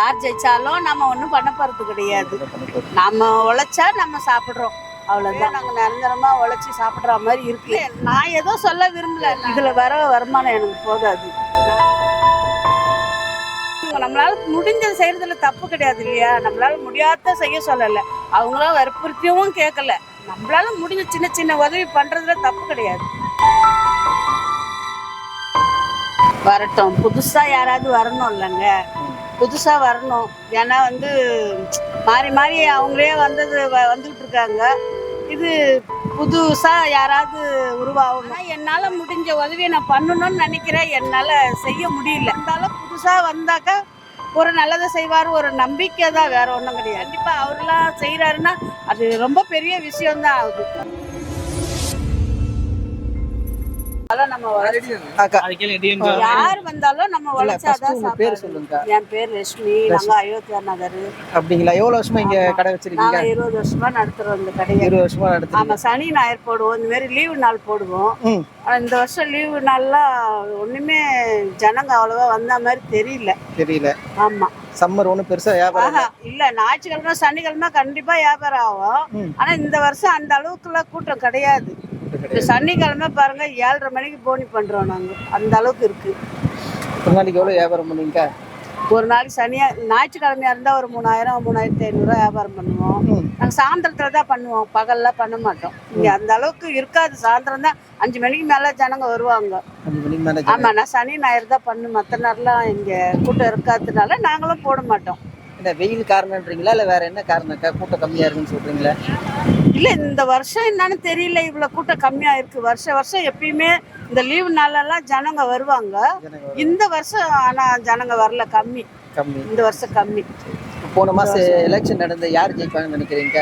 யார் ஜெயிச்சாலும் நம்ம ஒன்றும் பண்ண போறது கிடையாது. நம்ம உழைச்சா நம்ம சாப்பிடுறோம். அவ்வளவுதான். நாங்க நிரந்தரமா உழைச்சி சாப்பிடுற மாதிரி இருக்கு? நான் ஏதோ சொல்ல விரும்பல. இதுல வர வருமானம் எனக்கு போதாது நம்மளால முடிஞ்சது செய்யறதுல தப்பு கிடையாது இல்லையா? நம்மளால முடியாத செய்ய சொல்லல. அவங்களாம் வற்புறுத்தியும் கேட்கல. நம்மளால முடிஞ்ச சின்ன சின்ன உதவி பண்றதுல தப்பு கிடையாது. வரட்டும். புதுசா யாராவது வரணும் இல்லைங்க. புதுசாக வரணும். ஏன்னா வந்து மாறி மாறி அவங்களே வந்தது வ- வந்துகிட்டு இருக்காங்க. இது புதுசாக யாராவது உருவாகணும். என்னால் முடிஞ்ச உதவியை நான் பண்ணணும்னு நினைக்கிறேன். என்னால் செய்ய முடியல. இருந்தாலும் புதுசாக வந்தாக்கா ஒரு நல்லதை செய்வார் ஒரு நம்பிக்கை தான் வேற ஒன்றும் கிடையாது. கண்டிப்பாக அவரெல்லாம் செய்கிறாருன்னா அது ரொம்ப பெரிய விஷயம் தான் ஆகுது யார் வந்தாலும் நம்ம உழைச்சாதான் பேர். சொல்லுங்க. என் பேர் லட்சுமி நாங்க அயோத்தியா நகர். அப்படிங்களா? எவ்வளவு வருஷமா இங்க. கடை வச்சிருக்கீங்க? இருபது வருஷமா நடத்துறோம் இந்த கடையை. இருபது வருஷமா ஆமா சனி ஞாயிறு போடுவோம். இந்த மாதிரி லீவு நாள் போடுவோம். இந்த வருஷம் லீவு நாள்லாம் ஒண்ணுமே ஜனங்க அவ்வளவா வந்த மாதிரி தெரியல. தெரியல. ஆமா. சம்மர் ஒன்றும் பெருசா வியாபாரம் இல்ல ஞாயிற்றுக்கிழமை சனிக்கிழமை கண்டிப்பா வியாபாரம் ஆகும். ஆனா இந்த வருஷம் அந்த அளவுக்குலாம் கூட்டம் கிடையாது. இந்த சனிக்கிழமை பாருங்க ஏழரை மணிக்கு போனி பண்றோம் நாங்க. அந்த அளவுக்கு இருக்கு. ஒரு நாளைக்கு எவ்வளவு வியாபாரம் பண்ணுவீங்க? ஒரு நாளைக்கு சனியா ஞாயிற்றுக்கிழமையா இருந்தா ஒரு மூணாயிரம் மூணாயிரத்தி ஐநூறுரூவா வியாபாரம் பண்ணுவோம். நாங்கள் சாயந்தரத்துல தான் பண்ணுவோம். பகல்ல பண்ண மாட்டோம். இங்க அந்த அளவுக்கு இருக்காது. சாயந்தரம் தான் அஞ்சு மணிக்கு மேல ஜனங்க வருவாங்க. அஞ்சு மணிக்கு மேலே ஆமா நான் சனி ஞாயிறு தான் பண்ணு மற்ற நேரம்லாம் இங்க கூட்டம் இருக்காததுனால நாங்களும் போட மாட்டோம். என்ன வெயில் காரணம்ன்றீங்களா? இல்ல வேற என்ன காரணம்க்கா கூட்டம் கம்மியா இருக்குன்னு சொல்றீங்களா? இல்ல இந்த வருஷம் என்னன்னு தெரியல. இவ்வளவு கூட்டம் கம்மியா இருக்கு. வருஷம் வருஷம் எப்பயுமே இந்த லீவு நாளெல்லாம் ஜனங்க வருவாங்க. இந்த வருஷம் ஆனா ஜனங்க வரல. கம்மி. கம்மி. இந்த வருஷம் கம்மி. போன மாசம் எலெக்ஷன் நடந்த யார் ஜெயிப்பாங்கன்னு நினைக்கிறீங்க?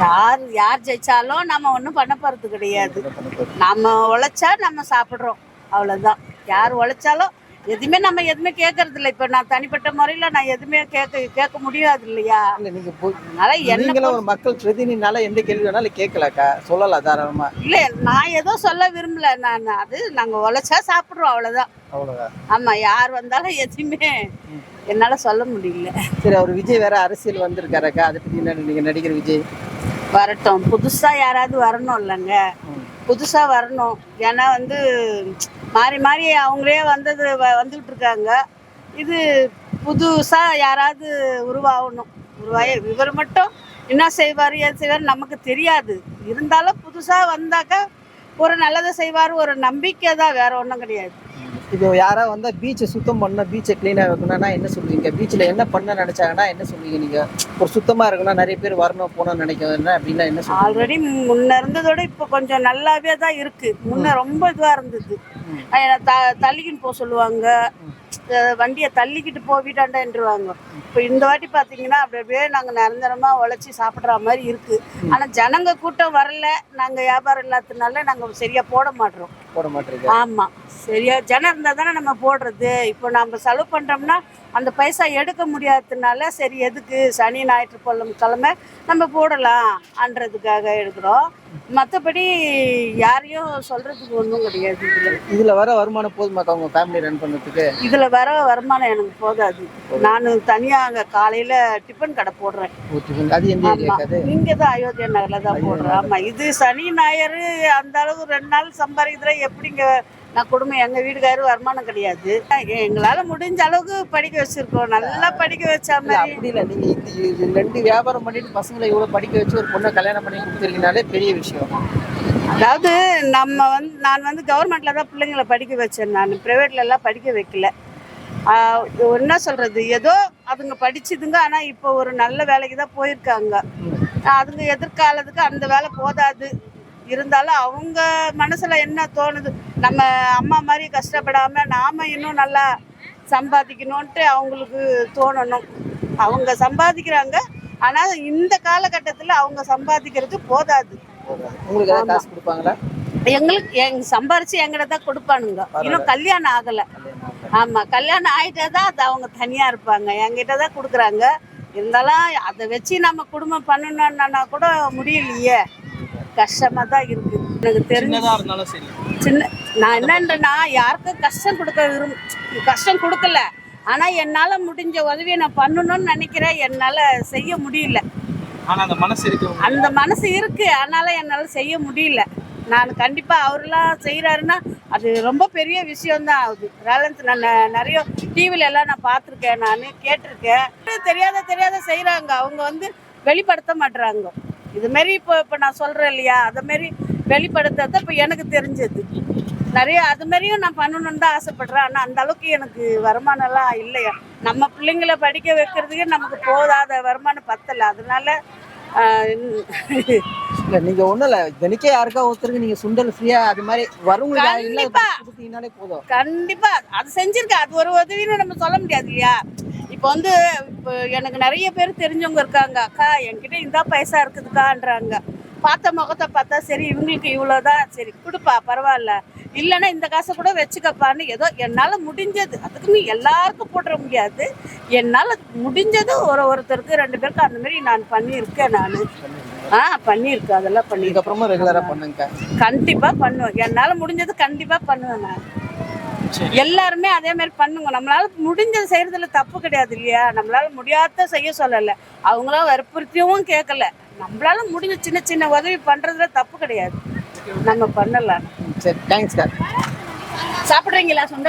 யார் யார் ஜெயிச்சாலும் நம்ம ஒன்றும் பண்ண போறது கிடையாது. நம்ம உழைச்சா நம்ம சாப்பிடுறோம். அவ்வளவுதான். யார் உழைச்சாலும் எதுவுமே நம்ம எதுவுமே கேட்கறது இல்லை இப்போ நான் தனிப்பட்ட முறையில் நான் எதுவுமே கேட்க கேட்க முடியாது இல்லையா இல்ல நீங்க போ- அதனால என்ன நீங்களும் ஒரு மக்கள் பிரதிநிதினால எந்த கேள்வி வேணாலும் கேட்கலக்கா? சொல்லலாம் தாராளமா. இல்லை நான் ஏதோ சொல்ல விரும்பல. நான் அது நாங்கள் உழைச்சா சாப்பிட்றோம் அவ்வளோதான் அவ்வளவுதான். ஆமாம் யார் வந்தாலும் எதுவுமே என்னால் சொல்ல முடியல. சரி அவர் விஜய் வேற அரசியல் வந்திருக்காருக்கா? அதை பத்தி என்ன நீங்க நடிகர் விஜய்? வரட்டும். புதுசாக யாராவது வரணும் இல்லைங்க. புதுசாக வரணும். ஏன்னா வந்து மாறி மாறி அவங்களே வந்தது வ- வந்துகிட்டு இருக்காங்க இது புதுசாக யாராவது உருவாகணும். உருவாகி இவர் மட்டும் என்ன செய்வார் ஏது செய்வார் நமக்கு தெரியாது. இருந்தாலும் புதுசாக வந்தாக்கா ஒரு நல்லதை செய்வார் ஒரு நம்பிக்கை தான் வேற ஒன்றும் கிடையாது. இப்போ யாரா வந்தா பீச்சை சுத்தம் பண்ண பீச்சை கிளீனா வைக்கணும்னா என்ன சொல்லுவீங்க? பீச்ல என்ன பண்ண நினைச்சாங்கன்னா என்ன சொல்லுவீங்க நீங்க? ஒரு சுத்தமா இருக்கணும் நிறைய பேர் வரணும் போகணும்னு நினைக்கிறேன் அப்படின்னா என்ன ஆல்ரெடி முன்ன இருந்ததோட இப்போ கொஞ்சம் நல்லாவே தான் இருக்கு. முன்ன ரொம்ப இதுவாக இருந்தது. த தள்ளிக்கிட்டு போக சொல்லுவாங்க. வண்டியை தள்ளிக்கிட்டு போ வீட்டாண்டன்றுவாங்க. இப்போ இந்த வாட்டி பார்த்தீங்கன்னா அப்படி அப்படியே நாங்கள் நிரந்தரமாக உழைச்சி சாப்பிட்ற மாதிரி இருக்கு. ஆனால் ஜனங்க கூட்டம் வரல. நாங்கள் வியாபாரம் இல்லாததுனால நாங்கள் சரியா போட மாட்டோம் போட மாட்டீங்க. ஆமாம் சரியா ஜனம் இருந்தால் தானே நம்ம போடுறது. இப்போ நம்ம செலவு பண்ணுறோம்னா அந்த பைசா எடுக்க முடியாததுனால சரி எதுக்கு? சனி ஞாயிற்றுக்கிழமை கிழமை நம்ம போடலாம் அன்றதுக்காக எடுக்கிறோம். மற்றபடி யாரையும் சொல்கிறதுக்கு ஒன்றும் கிடையாது இதில். இதுல வர வருமானம் போதுமாக்கா உங்க ஃபேமிலி ரன் பண்ணதுக்கு இதில் வர வருமானம் எனக்கு போதாது. நான் தனியாக அங்கே காலையில் டிஃபன் கடை போடுறேன். அது எந்த இங்கே தான் அயோத்தியா நகரில் தான் போடுறேன். ஆமாம் இது சனி ஞாயிறு அந்த அளவுக்கு ரெண்டு நாள் சம்பாதிக்கிறதுல எப்படிங்க நான் குடும்பம் எங்கள் வீட்டுக்காரு வருமானம் கிடையாது. எங்களால் முடிஞ்ச அளவுக்கு படிக்க வச்சிருக்கோம். நல்லா படிக்க வச்ச மாதிரி. அப்படி இல்ல. ரெண்டு வியாபாரம் பண்ணிட்டு பசங்களை இவ்வளவு படிக்க வச்சு ஒரு பொண்ணை கல்யாணம் பண்ணி கொடுத்துருக்கீங்கனாலே பெரிய விஷயம். அதாவது நம்ம வந்து நான் வந்து கவர்மெண்ட்ல தான் பிள்ளைங்களை படிக்க வச்சேன். நான் ப்ரைவேட்ல எல்லாம் படிக்க வைக்கல. என்ன சொல்றது? ஏதோ அதுங்க படிச்சுதுங்க. ஆனா இப்போ ஒரு நல்ல வேலைக்கு தான் போயிருக்காங்க. அதுங்க எதிர்காலத்துக்கு அந்த வேலை போதாது. இருந்தாலும் அவங்க மனசுல என்ன தோணுது? நம்ம அம்மா மாதிரி கஷ்டப்படாம நாம இன்னும் நல்லா சம்பாதிக்கணும்ன்ட்டு அவங்களுக்கு தோணணும். அவங்க சம்பாதிக்கிறாங்க. ஆனால் இந்த காலகட்டத்தில் அவங்க சம்பாதிக்கிறது போதாது. உங்களுக்கு ஏதாவது காசு கொடுப்பாங்களா? எங்களுக்கு எங்க சம்பாரிச்சு எங்கிட்ட தான் கொடுப்பானுங்க. இன்னும் கல்யாணம் ஆகல. ஆமா கல்யாணம் ஆயிட்டே தான் அது அவங்க தனியா இருப்பாங்க. என்கிட்ட தான் கொடுக்குறாங்க. இருந்தாலும் அதை வச்சு நம்ம குடும்பம் பண்ணணும்னா கூட முடியலையே. கஷ்டமா தான் இருக்கு. எனக்கு தெரிஞ்சு சின்னதா இருந்தாலும் சரி. சின்ன நான் என்னன்றேன்னா யாருக்கும் கஷ்டம் கொடுக்க விரும் கஷ்டம் கொடுக்கல. ஆனால் என்னால் முடிஞ்ச உதவியை நான் பண்ணணும்னு நினைக்கிறேன். என்னால் செய்ய முடியல. ஆனா அந்த மனசு இருக்கு அந்த மனசு இருக்கு. அதனால என்னால் செய்ய முடியல. நான் கண்டிப்பாக அவரெல்லாம் செய்கிறாருன்னா அது ரொம்ப பெரிய விஷயம்தான். ஆகுது பேலன்ஸ் நான் நிறைய டிவில எல்லாம் நான் பார்த்துருக்கேன் நான் கேட்டிருக்கேன். தெரியாத தெரியாத செய்கிறாங்க அவங்க வந்து வெளிப்படுத்த மாட்டுறாங்க இது மாரி இப்போ இப்போ நான் சொல்கிறேன் இல்லையா? அதை மாரி வெளிப்படுத்துறது இப்போ எனக்கு தெரிஞ்சது. நிறைய அது மாதிரியும் நான் பண்ணணும்னு தான் ஆசைப்படுறேன். ஆனால் அந்த அளவுக்கு எனக்கு வருமானம்லாம் இல்லையா? நம்ம பிள்ளைங்கள படிக்க வைக்கிறதுக்கு நமக்கு போதாத வருமானம் பத்தலை. அதனால இல்ல நீங்க ஒண்ணும் இல்ல. தினைக்கே யாருக்கா ஒருத்தருக்கு நீங்க சுண்டல் ஃப்ரீயா அது மாதிரி. கொடுத்தீங்கனாலே போதும். கண்டிப்பா. அது செஞ்சிருக்கேன் அது ஒரு உதவின்னு நம்ம சொல்ல முடியாது இல்லையா? இப்போ வந்து இப்போ எனக்கு நிறைய பேர் தெரிஞ்சவங்க இருக்காங்க. அக்கா என்கிட்ட இந்த பைசா இருக்குதுக்கான்றாங்க. பார்த்த முகத்தை பார்த்தா சரி இவங்களுக்கு இவ்வளோதான் சரி கொடுப்பா பரவாயில்ல. இல்லைன்னா இந்த காசை கூட வச்சுக்கப்பான்னு ஏதோ என்னால் முடிஞ்சது. அதுக்குன்னு எல்லாருக்கும் போட்டுற முடியாது. என்னால் முடிஞ்சது ஒரு ஒருத்தருக்கு ரெண்டு பேருக்கு அந்த மாதிரி நான் பண்ணியிருக்கேன் நான். ஆ பண்ணியிருக்கேன் அதெல்லாம் பண்ணியிருக்கேன். இதுக்கப்புறமா ரெகுலரா பண்ணுங்க. கண்டிப்பா பண்ணுவேன். என்னால முடிஞ்சது கண்டிப்பா பண்ணுவேன் நான். எல்லாருமே அதே மாதிரி பண்ணுங்க. நம்மளால முடிஞ்சது செய்யறதுல தப்பு கிடையாது இல்லையா? நம்மளால முடியாத செய்ய சொல்லல. அவங்களாம் வற்புறுத்தியும் கேட்கல நம்மளால முடிஞ்ச சின்ன சின்ன உதவி பண்றதுல தப்பு கிடையாது. நம்ம பண்ணலாம். சரி தேங்க்ஸ் சார் சாப்பிடுறீங்களா சுண்டல்?